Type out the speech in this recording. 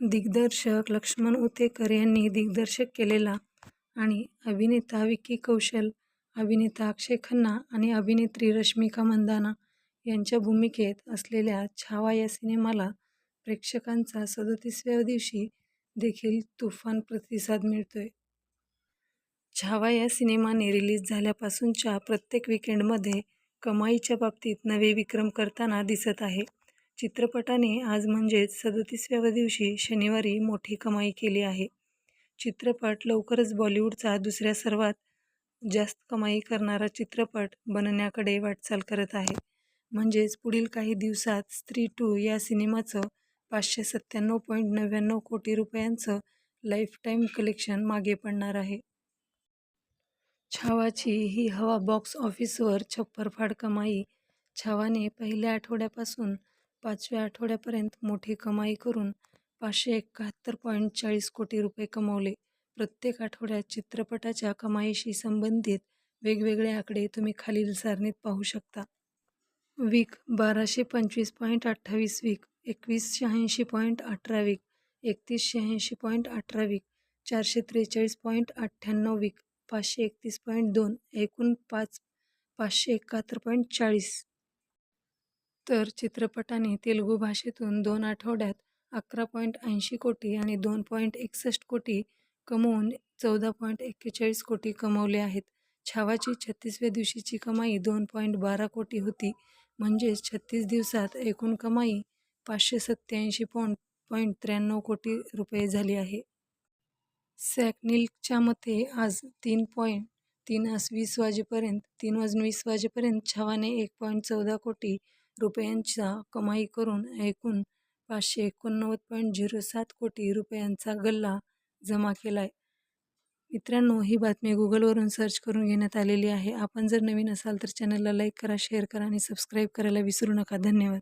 दिग्दर्शक लक्ष्मण उतेकर यांनी दिग्दर्शक केलेला आणि अभिनेता विक्की कौशल, अभिनेता अक्षय खन्ना आणि अभिनेत्री रश्मिका मंदाना यांच्या भूमिकेत असलेल्या छावा या सिनेमाला प्रेक्षकांचा सदतीसव्या दिवशी देखील तुफान प्रतिसाद मिळतोय. छावा या सिनेमाने रिलीज झाल्यापासूनच्या प्रत्येक विकेंडमध्ये कमाईच्या बाबतीत नवे विक्रम करताना दिसत आहे. चित्रपटाने आज म्हणजेच सदोतीसव्या दिवशी शनिवारी मोठी कमाई केली आहे. चित्रपट लवकरच बॉलिवूडचा दुसऱ्या सर्वात जास्त कमाई करणारा चित्रपट बनण्याकडे वाटचाल करत आहे. म्हणजेच पुढील काही दिवसात स्त्री टू या सिनेमाचं पाचशे सत्त्याण्णव पॉईंट नव्याण्णव कोटी रुपयांचं लाईफटाईम कलेक्शन मागे पडणार आहे. छावाची ही हवा बॉक्स ऑफिसवर छप्परफाड कमाई छावाने पहिल्या आठवड्यापासून पाचव्या आठवड्यापर्यंत मोठी कमाई करून पाचशे एकाहत्तर पॉईंट चाळीस कोटी रुपये कमावले. प्रत्येक आठवड्यात चित्रपटाच्या कमाईशी संबंधित वेगवेगळे आकडे तुम्ही खालील सारणीत पाहू शकता. वीक बाराशे पंचवीस पॉईंट अठ्ठावीस वीक एकवीस शहाऐंशी पॉईंट अठरा वीक एकतीस शहाऐंशी पॉईंट अठरा वीक चारशे त्रेचाळीस पॉईंट अठ्ठ्याण्णव वीक पाचशे एकतीस पॉईंट दोन एकूण पाच पाचशे एकाहत्तर पॉईंट चाळीस. तर चित्रपटाने तेलुगू भाषेतून दोन आठवड्यात अकरा पॉईंट ऐंशी कोटी आणि दोन पॉईंट एकसष्ट कोटी कमवून चौदा पॉईंट एक्केचाळीस कोटी कमवले आहेत. छावाची छत्तीसव्या दिवशीची कमाई दोन पॉईंट बारा कोटी होती. म्हणजेच छत्तीस दिवसात एकूण कमाई पाचशे सत्त्याऐंशी पॉईंट त्र्याण्णव कोटी रुपये झाली आहे. सॅकनिल्कच्या मते आज तीन पॉईंट तीन वीस वाजेपर्यंत तीन वाजून वीस वाजेपर्यंत छावाने एक पॉईंट चौदा कोटी रुपयांचा कमाई करून एकूण पाचशे एकोणनव्वद पॉईंट झिरो सात कोटी रुपयांचा गल्ला जमा केला आहे मित्रांनो ही बातमी गुगलवरून सर्च करून घेण्यात आलेली आहे. आपण जर नवीन असाल तर चॅनलला लाईक करा, शेअर करा आणि सबस्क्राईब करायला विसरू नका. धन्यवाद.